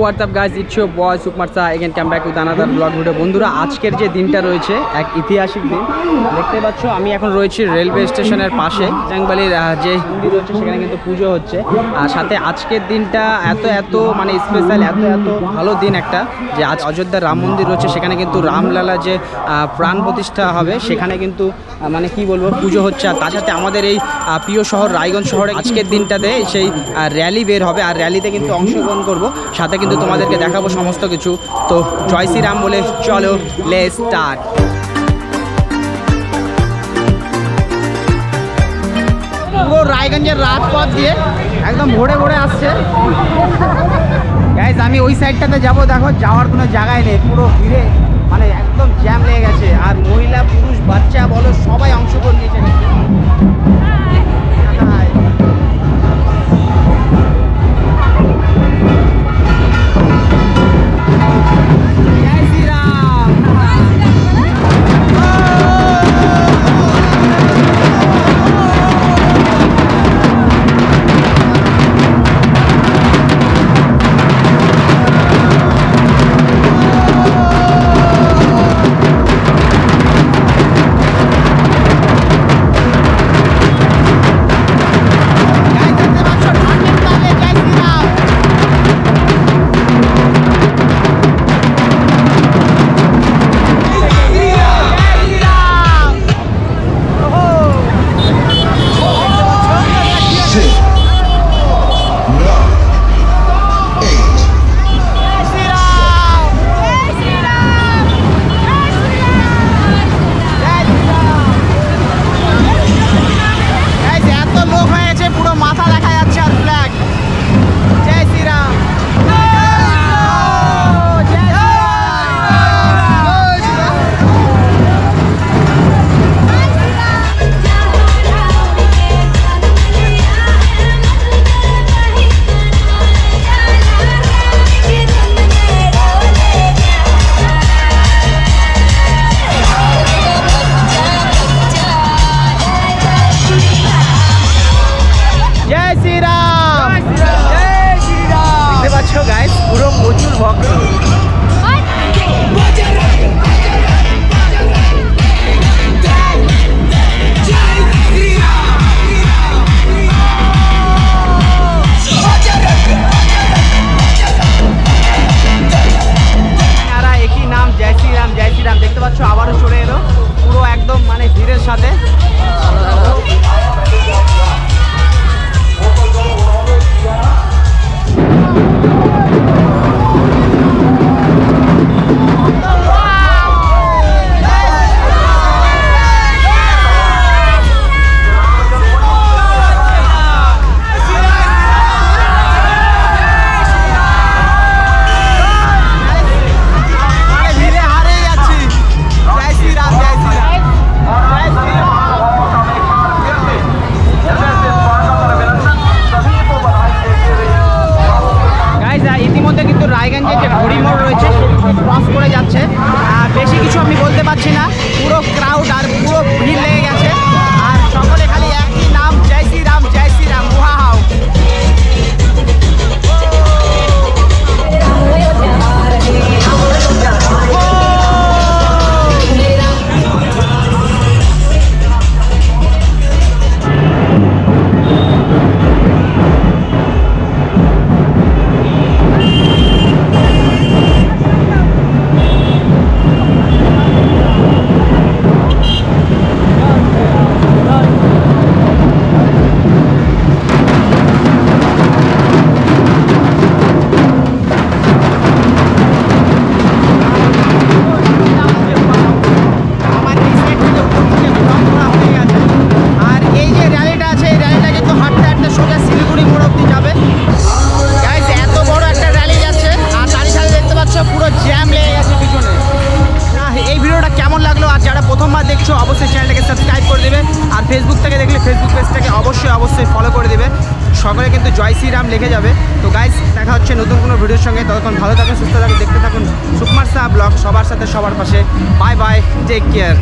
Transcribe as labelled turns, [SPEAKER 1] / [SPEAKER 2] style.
[SPEAKER 1] WhatsApp guys it's your boy Sukumar again came back with another vlog video বন্ধুরা, আজকের যে দিনটা রয়েছে, এক ঐতিহাসিক দিন। দেখতে পাচ্ছ, আমি এখন রয়েছি রেলওয়ে স্টেশনের পাশে জাংবালির যে মন্দির রয়েছে, সেখানে কিন্তু পুজো হচ্ছে। আর সাথে আজকের দিনটা এত এত মানে স্পেশাল এত এত ভালো দিন একটা, যে আজ অযোধ্যার রাম মন্দির রয়েছে, সেখানে কিন্তু রামলালা যে প্রাণ প্রতিষ্ঠা হবে, সেখানে কিন্তু মানে কি বলব, পুজো হচ্ছে। আর তার সাথে আমাদের এই প্রিয় শহর, রায়গঞ্জ শহরে আজকের দিনটাতে সেই র্যালি বের হবে। আর র্যালিতে কিন্তু অংশগ্রহণ করব। সাথে কিন্তু তোমাদেরকে দেখাবো সমস্ত কিছু। তো জয় শ্রীরাম বলে চলো লে স্টার্ট পুরো রায়গঞ্জের রাজপথ দিয়ে একদম ভোরে ভোরে আসছে। গাইজ আমি ওই সাইডটাতে যাব। দেখো, যাওয়ার কোনো জায়গায় নেই। পুরো ভিড়ে মানে একদম জ্যাম লেগে গেছে। আর মহিলা, পুরুষ, বাচ্চা, বলো, সবাই অংশগ্রহণ নিয়েছে। গাইস পুরো প্রচুর ভক্ত। আমি বলতে পারছি না। দেখছ, অবশ্যই চ্যানেলটাকে সাবস্ক্রাইব করে দেবে। আর ফেসবুকটাকে দেখলে ফেসবুক পেজটাকে অবশ্যই অবশ্যই ফলো করে দেবে। সকলে কিন্তু জয় শ্রীরাম লিখে যাবে। তো গাইজ দেখা হচ্ছে নতুন কোনো ভিডিওর সঙ্গে। ততক্ষণ ভালো থাকুন, সুস্থ থাকুন, দেখতে থাকুন সুকুমার সাহা ব্লগ সবার সাথে, সবার পাশে। Bye bye take care